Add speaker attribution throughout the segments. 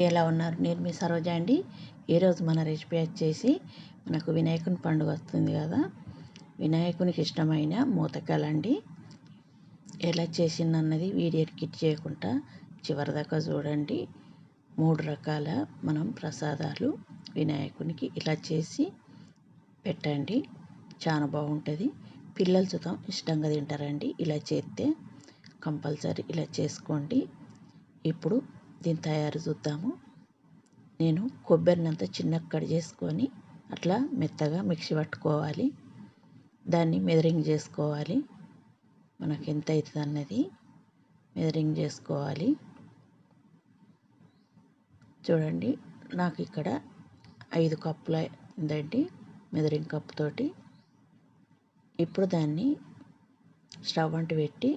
Speaker 1: ఎలా ఉన్నారు? నేను మీ సరోజ అండి. ఈరోజు మన రెసిపీ వచ్చేసి మనకు వినాయకుని పండుగ వస్తుంది కదా. వినాయకునికి ఇష్టమైన మూతకాలండి. ఎలా చేసిందన్నది వీడియో కిట్ చేయకుండా చివరిదాకా చూడండి. మూడు రకాల మనం ప్రసాదాలు వినాయకునికి ఇలా చేసి పెట్టండి. చాలా బాగుంటుంది. పిల్లలు చూద్దాం ఇష్టంగా తింటారండి. ఇలా చేస్తే కంపల్సరీ ఇలా చేసుకోండి. ఇప్పుడు దీని తయారు చూద్దాము. నేను కొబ్బరిని అంతా చిన్న కట్ చేసుకొని అట్లా మెత్తగా మిక్సీ పట్టుకోవాలి. దాన్ని మెదరింగ్ చేసుకోవాలి. మనకు ఎంత అవుతుంది అన్నది మెదరింగ్ చేసుకోవాలి. చూడండి నాకు ఇక్కడ ఐదు కప్పుల ఉందండి మెదరింగ్ కప్పుతోటి ఇప్పుడు దాన్ని స్టవ్ అంటు పెట్టి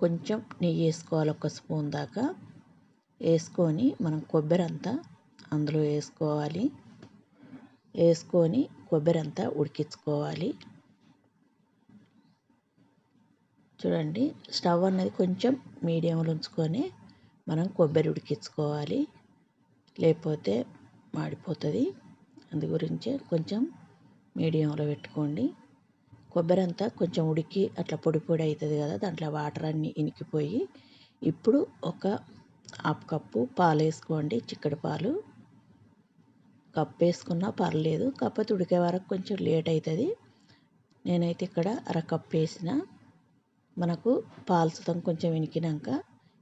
Speaker 1: కొంచెం నెయ్యి వేసుకోవాలి ఒక స్పూన్ దాకా. వేసుకొని మనం కొబ్బరి అంతా అందులో వేసుకోవాలి. వేసుకొని కొబ్బరి అంతా ఉడికించుకోవాలి. చూడండి స్టవ్ అనేది కొంచెం మీడియంలో ఉంచుకొని మనం కొబ్బరి ఉడికించుకోవాలి. లేకపోతే మాడిపోతుంది. అందు గురించే కొంచెం మీడియంలో పెట్టుకోండి. కొబ్బరి అంతా కొంచెం ఉడికి అట్లా పొడి పొడి అవుతుంది కదా దాంట్లో వాటర్ అన్నీ ఇనికిపోయి ఇప్పుడు ఒక హాఫ్ కప్పు పాలు వేసుకోండి చిక్కడి పాలు. కప్పు వేసుకున్నా పర్లేదు కాకపోతే ఉడికే వరకు కొంచెం లేట్ అవుతుంది నేనైతే ఇక్కడ అర కప్పు వేసిన. మనకు పాలు సుతం కొంచెం వినికినాక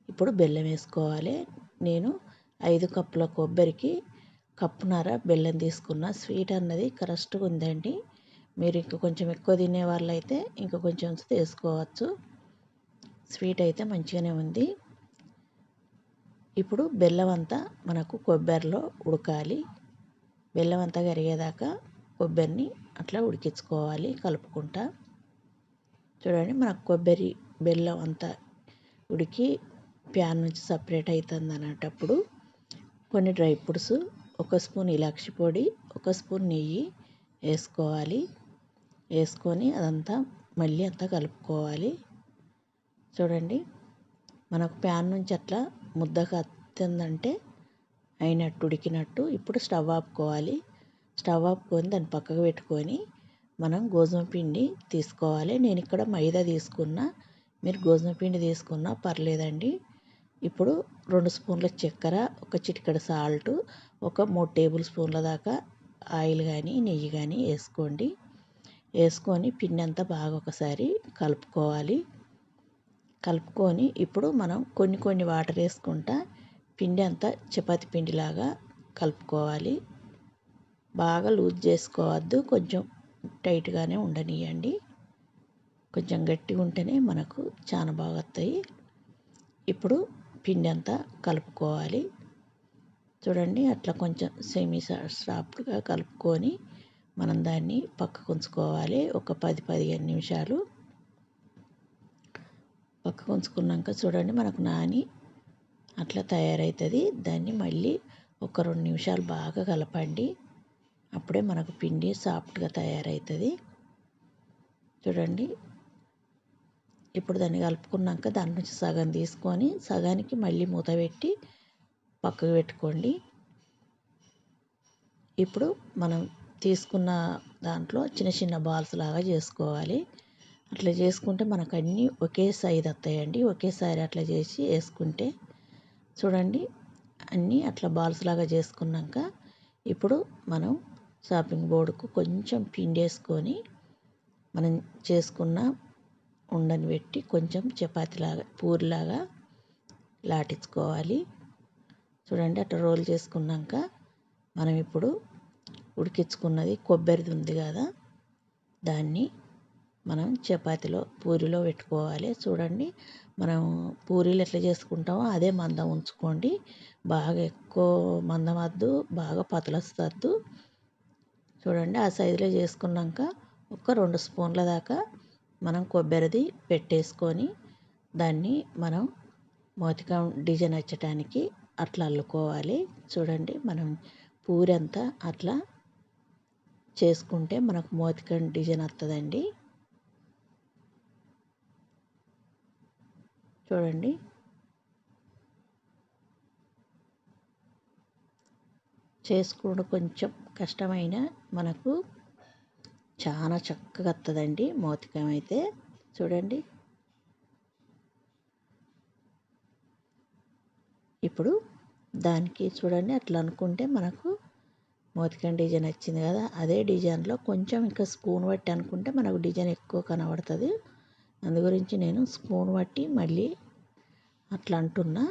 Speaker 1: ఇప్పుడు బెల్లం వేసుకోవాలి. నేను ఐదు కప్పుల కొబ్బరికి కప్పున్నర బెల్లం తీసుకున్న. స్వీట్ అన్నది కరెక్ట్గా ఉందండి. మీరు ఇంకా కొంచెం ఎక్కువ తినే వాళ్ళైతే ఇంకా కొంచెం వేసుకోవచ్చు స్వీట్ అయితే మంచిగానే ఉంది. ఇప్పుడు బెల్లం అంతా మనకు కొబ్బరిలో ఉడకాలి. బెల్లం అంతా కరిగేదాకా కొబ్బరిని అట్లా ఉడికించుకోవాలి కలుపుకుంటా. చూడండి మనకు కొబ్బరి బెల్లం అంతా ఉడికి ప్యాన్ నుంచి సపరేట్ అవుతుంది అనేటప్పుడు కొన్ని డ్రై ఫ్రూట్స్ ఒక స్పూన్ ఇలాక్షి పొడి ఒక స్పూన్ నెయ్యి వేసుకోవాలి. వేసుకొని అదంతా మళ్ళీ అంతా కలుపుకోవాలి. చూడండి మనకు ప్యాన్ నుంచి అట్లా ముద్దగా అత్తిందంటే అయినట్టు ఉడికినట్టు ఇప్పుడు స్టవ్ ఆపుకోవాలి. స్టవ్ ఆపుకొని దాన్ని పక్కకు పెట్టుకొని మనం గోధుమ పిండి తీసుకోవాలి. నేను ఇక్కడ మైదా తీసుకున్నా మీరు గోధుమ పిండి తీసుకున్నా పర్లేదండి. ఇప్పుడు రెండు స్పూన్ల చక్కెర ఒక చిటికెడు సాల్ట్ ఒక మూడు టేబుల్ స్పూన్ల దాకా ఆయిల్ కానీ నెయ్యి కానీ వేసుకోండి. వేసుకొని పిండి అంతా బాగా ఒకసారి కలుపుకోవాలి. కలుపుకొని ఇప్పుడు మనం కొన్ని కొన్ని వాటర్ వేసుకుంటా పిండి అంతా చపాతి పిండిలాగా కలుపుకోవాలి. బాగా లూజ్ చేసుకోవద్దు. కొంచెం టైట్గానే ఉండనియండి. కొంచెం గట్టిగా ఉంటేనే మనకు చాలా బాగా వస్తాయి. ఇప్పుడు పిండి అంతా కలుపుకోవాలి. చూడండి అట్లా కొంచెం సెమీ సాఫ్ట్గా కలుపుకొని మనం దాన్ని పక్కకు ఉంచుకోవాలి. ఒక పది పదిహేను నిమిషాలు పక్కకు ఉంచుకున్నాక చూడండి మనకు నాని అట్లా తయారవుతుంది దాన్ని మళ్ళీ ఒక రెండు నిమిషాలు బాగా కలపండి. అప్పుడే మనకు పిండి సాఫ్ట్గా తయారవుతుంది చూడండి. ఇప్పుడు దాన్ని కలుపుకున్నాక దాని నుంచి సగం తీసుకొని సగానికి మళ్ళీ మూత పెట్టి పక్కకు పెట్టుకోండి. ఇప్పుడు మనం తీసుకున్న దాంట్లో చిన్న చిన్న బాల్స్ లాగా చేసుకోవాలి. అట్లా చేసుకుంటే మనకు అన్నీ ఒకే సైజ్ వస్తాయండి ఒకేసారి అట్లా చేసి వేసుకుంటే చూడండి అన్నీ అట్లా బాల్స్ లాగా చేసుకున్నాక ఇప్పుడు మనం షాపింగ్ బోర్డుకు కొంచెం పిండి వేసుకొని మనం చేసుకున్న ఉండని పెట్టి కొంచెం చపాతీలాగా పూరిలాగా లాటించుకోవాలి. చూడండి అట్లా రోల్ చేసుకున్నాక మనం ఇప్పుడు ఉడికించుకున్నది కొబ్బరిది ఉంది కదా దాన్ని మనం చపాతీలో పూరిలో పెట్టుకోవాలి. చూడండి మనం పూరీలు ఎట్లా చేసుకుంటామో అదే మందం ఉంచుకోండి. బాగా ఎక్కువ మందం వద్దు బాగా పతలొస్తద్దు. చూడండి ఆ సైజులో చేసుకున్నాక ఒక రెండు స్పూన్ల దాకా మనం కొబ్బరిది పెట్టేసుకొని దాన్ని మనం మోతికం డిజైన్ వచ్చటానికి అట్లా అల్లుకోవాలి. చూడండి మనం పూరి అంతా అట్లా చేసుకుంటే మనకు మోతికం డిజైన్ వస్తుందండి చూడండి. చేసుకోవడం కొంచెం కష్టమైన మనకు చాలా చక్కగా వస్తుందండి మోతికం అయితే. చూడండి. ఇప్పుడు దానికి చూడండి అట్లా అనుకుంటే మనకు మోతికం డిజైన్ వచ్చింది కదా. అదే డిజైన్లో కొంచెం ఇంకా స్పూన్ బట్టి అనుకుంటే మనకు డిజైన్ ఎక్కువ కనబడుతుంది. అందు గురించి నేను స్పూన్ పట్టి మళ్ళీ అట్లా అంటున్నా.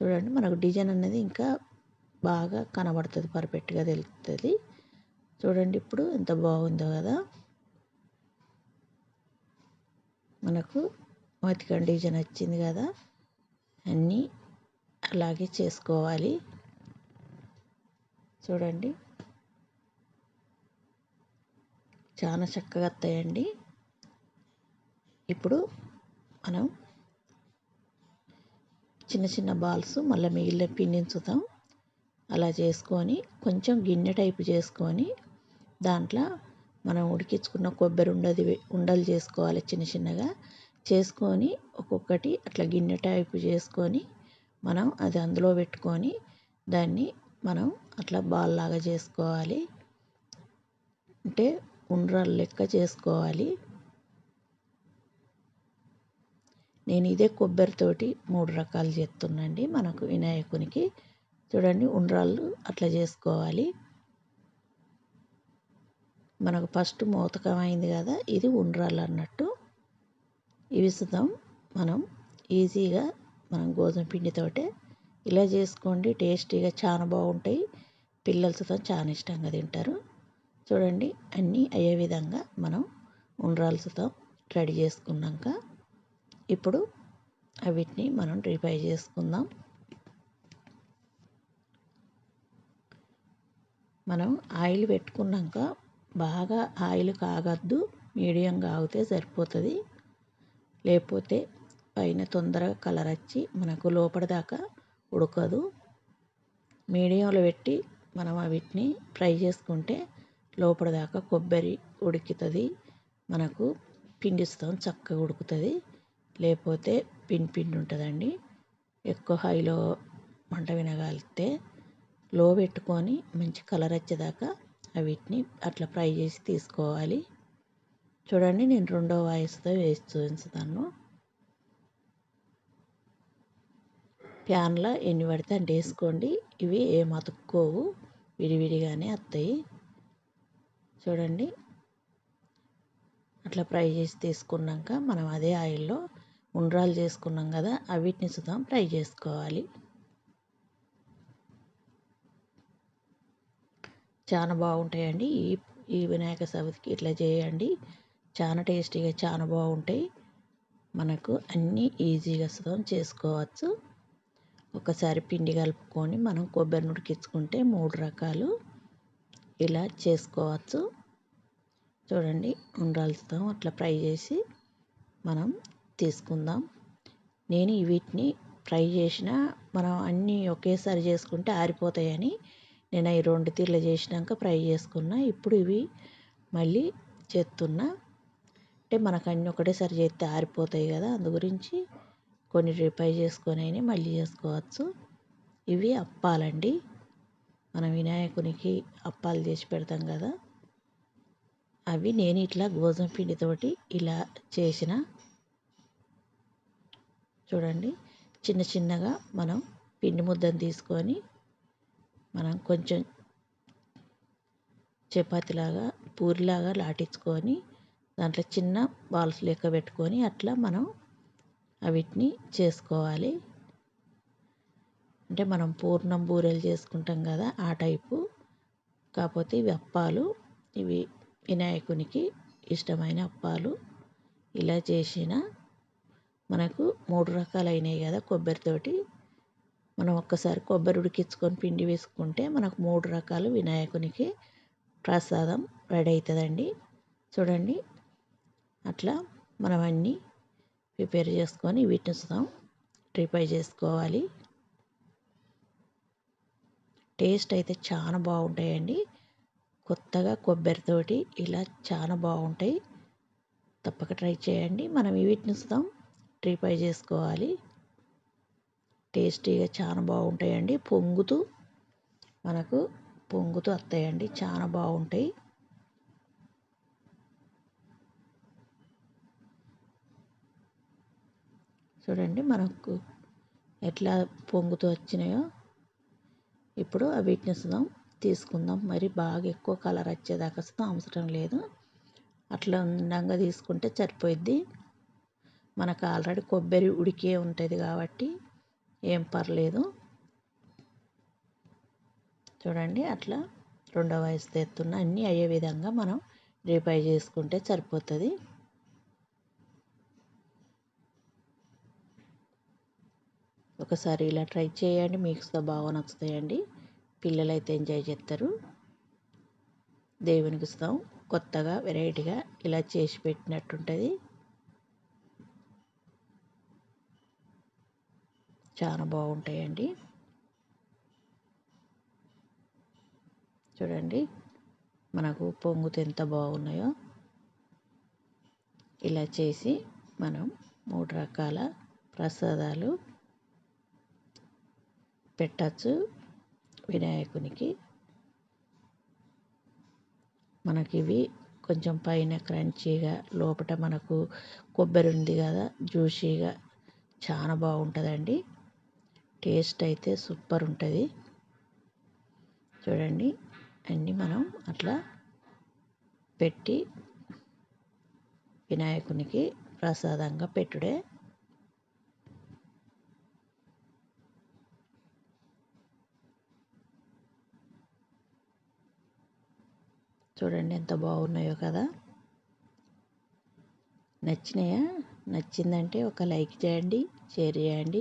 Speaker 1: చూడండి మనకు డిజైన్ అనేది ఇంకా బాగా కనబడుతుంది పర్ఫెక్ట్గా తెలుస్తుంది. చూడండి ఇప్పుడు ఎంత బాగుందో కదా. మనకు మతికం డిజైన్ వచ్చింది కదా. అన్నీ అలాగే చేసుకోవాలి. చూడండి. చాలా చక్కగా వస్తాయండి ఇప్పుడు మనం చిన్న చిన్న బాల్స్ మళ్ళీ మిగిలిన పిండించుతాం అలా చేసుకొని కొంచెం గిన్నె టైపు చేసుకొని దాంట్లో మనం ఉడికించుకున్న కొబ్బరి ఉండది ఉండలు చేసుకోవాలి చిన్న చిన్నగా. చేసుకొని ఒక్కొక్కటి అట్లా గిన్నె టైపు చేసుకొని మనం అది అందులో పెట్టుకొని దాన్ని మనం అట్లా బాల్ లాగా చేసుకోవాలి. అంటే ఉండ్రాలు లెక్క చేసుకోవాలి. నేను ఇదే కొబ్బరితోటి మూడు రకాలు చేస్తున్నాండి మనకు వినాయకునికి చూడండి ఉండ్రాళ్ళు అట్లా చేసుకోవాలి. మనకు ఫస్ట్ మోతకం అయింది కదా ఇది ఉండ్రాళ్ళు అన్నట్టు. ఇవి సుతం మనం ఈజీగా మనం గోధుమ పిండితోటే ఇలా చేసుకోండి. టేస్టీగా చాలా బాగుంటాయి. పిల్లలు సుతం చాలా ఇష్టంగా తింటారు. చూడండి అన్నీ అయ్యే విధంగా మనం ఉండ్రాల్సుతో రెడీ చేసుకున్నాక. ఇప్పుడు వీటిని మనం డ్రీఫ్రై చేసుకుందాం. మనం ఆయిల్ పెట్టుకున్నాక బాగా ఆయిల్ కాగద్దు మీడియంగా ఆగితే సరిపోతుంది. లేకపోతే పైన తొందరగా కలర్ వచ్చి మనకు లోపల దాకా ఉడకదు. మీడియంలో పెట్టి మనం వీటిని ఫ్రై చేసుకుంటే లోపల దాకా కొబ్బరి ఉడుకుతుంది. మనకు పిండిస్తాం చక్కగా ఉడుకుతుంది. లేకపోతే పిండి పిండి ఉంటుందండి. ఎక్కువ హైలో మంట వినగలిగితే లో పెట్టుకొని మంచి కలర్ వచ్చేదాకా వీటిని అట్లా ఫ్రై చేసి తీసుకోవాలి. చూడండి నేను రెండో వాయిస్తో వేసి చూపించుతాను ప్యాన్లో ఎన్ని పడితే అంటే వేసుకోండి. ఇవి ఏం అతుక్కోవు. విడివిడిగానే వస్తాయి చూడండి. అట్లా ఫ్రై చేసి తీసుకున్నాక మనం అదే ఆయిల్లో ఉండ్రాలు చేసుకున్నాం కదా అవిటిని సుతం ఫ్రై చేసుకోవాలి. చాలా బాగుంటాయండి. ఈ ఈ వినాయక చవితికి ఇట్లా చేయండి. చాలా టేస్టీగా చాలా బాగుంటాయి. మనకు అన్నీ ఈజీగా సుతం చేసుకోవచ్చు. ఒకసారి పిండి కలుపుకొని మనం కొబ్బరి ఉడికించుకుంటే మూడు రకాలు. ఇలా చేసుకోవచ్చు. చూడండి ఉండ్రాలుస్తాం అట్లా ఫ్రై చేసి మనం తీసుకుందాం. నేను వీటిని ఫ్రై చేసిన మనం అన్నీ ఒకేసారి చేసుకుంటే ఆరిపోతాయని నేను ఈ రెండు తీర్లు చేసినాక ఫ్రై చేసుకున్నా. ఇప్పుడు ఇవి మళ్ళీ చేస్తున్నా. అంటే మనకు అన్నీ ఒకటేసారి చేస్తే ఆరిపోతాయి కదా అందు గురించి కొన్ని ఫ్రై చేసుకొని మళ్ళీ చేసుకోవచ్చు. ఇవి అప్పాలండి. మనం వినాయకునికి అప్పాలు చేసి పెడతాం కదా. అవి నేను ఇట్లా గోధుమ పిండితోటి ఇలా చేసిన. చూడండి చిన్న చిన్నగా మనం పిండి ముద్దను తీసుకొని మనం కొంచెం చపాతీలాగా పూరిలాగా లాటించుకొని దాంట్లో చిన్న బాల్స్ లెక్క పెట్టుకొని అట్లా మనం వీటిని చేసుకోవాలి. అంటే మనం పూర్ణం బూరెలు చేసుకుంటాం కదా ఆ టైపు. కాకపోతే ఇవి అప్పాలు ఇవి వినాయకునికి ఇష్టమైన అప్పాలు. ఇలా చేసిన మనకు మూడు రకాలైనాయి కదా కొబ్బరితోటి మనం ఒక్కసారి కొబ్బరి ఉడికించుకొని పిండి వేసుకుంటే మనకు మూడు రకాలు వినాయకునికి ప్రసాదం రెడీ అవుతుందండి చూడండి అట్లా మనం అన్నీ ప్రిపేర్ చేసుకొని వీటిని ట్రిపై చేసుకోవాలి. టేస్ట్ అయితే చాలా బాగుంటాయండి. కొత్తగా కొబ్బరితోటి ఇలా చాలా బాగుంటాయి. తప్పక ట్రై చేయండి. మనం వీటిని ఇస్తాం ట్రీపై చేసుకోవాలి. టేస్టీగా చాలా బాగుంటాయండి. పొంగుతూ మనకు పొంగుతూ వస్తాయండి చాలా బాగుంటాయి. చూడండి మనకు ఎట్లా పొంగుతూ వచ్చినాయో. ఇప్పుడు ఆ వీటిని తీసుకుందాం. మరి బాగా ఎక్కువ కలర్ వచ్చేదాకా అవసరం లేదు. అట్లా ఉండంగా తీసుకుంటే సరిపోయిద్ది. మనకు ఆల్రెడీ కొబ్బరి ఉడికే ఉంటుంది కాబట్టి ఏం పర్లేదు. చూడండి అట్లా రెండవ వయసు తెస్తున్న అన్నీ అయ్యే విధంగా మనం రీపై చేసుకుంటే సరిపోతుంది. ఒకసారి ఇలా ట్రై చేయండి. మీకు బాగా నచ్చుతాయండి. పిల్లలు అయితే ఎంజాయ్ చేస్తారు. దేవునికి ఇస్తాం కొత్తగా వెరైటీగా ఇలా చేసి పెట్టినట్టుంటుంది. చాలా బాగుంటాయండి. చూడండి. మనకు పొంగుతో ఎంత బాగున్నాయో. ఇలా చేసి మనం మూడు రకాల ప్రసాదాలు పెట్టచ్చు వినాయకునికి. మనకి ఇవి కొంచెం పైన క్రంచీగా లోపల మనకు కొబ్బరి ఉంది కదా జ్యూసీగా చాలా బాగుంటుందండి. టేస్ట్ అయితే సూపర్ ఉంటుంది. చూడండి అన్నీ మనం అట్లా పెట్టి వినాయకునికి ప్రసాదంగా పెట్టుడే. చూడండి ఎంత బాగున్నాయో కదా. నచ్చినాయా? నచ్చిందంటే ఒక లైక్ చేయండి షేర్ చేయండి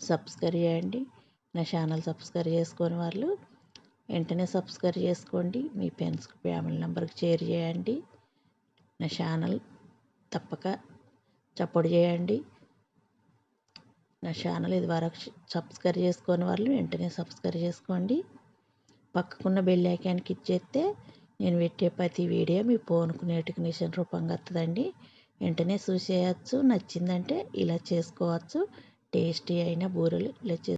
Speaker 1: సబ్స్క్రైబ్ చేయండి. నా ఛానల్ సబ్స్క్రైబ్ చేసుకొని వాళ్ళు వెంటనే సబ్స్క్రైబ్ చేసుకోండి. మీ ఫ్రెండ్స్ ఫ్యామిలీ నెంబర్కి షేర్ చేయండి. నా ఛానల్ తప్పక సపోర్ట్ చేయండి. నా ఛానల్ ఇది వరకు సబ్స్క్రైబ్ చేసుకొని వాళ్ళు వెంటనే సబ్స్క్రైబ్ చేసుకోండి. పక్కకున్న బెల్ ఐకాన్కి ఇచ్చేస్తే నేను పెట్టే ప్రతి వీడియో మీ ఫోన్కు నోటిఫికేషన్ రూపంగా వస్తుందండి వెంటనే చూసేయచ్చు నచ్చిందంటే ఇలా చేసుకోవచ్చు. టేస్టీ అయిన బూరెలు ఇలా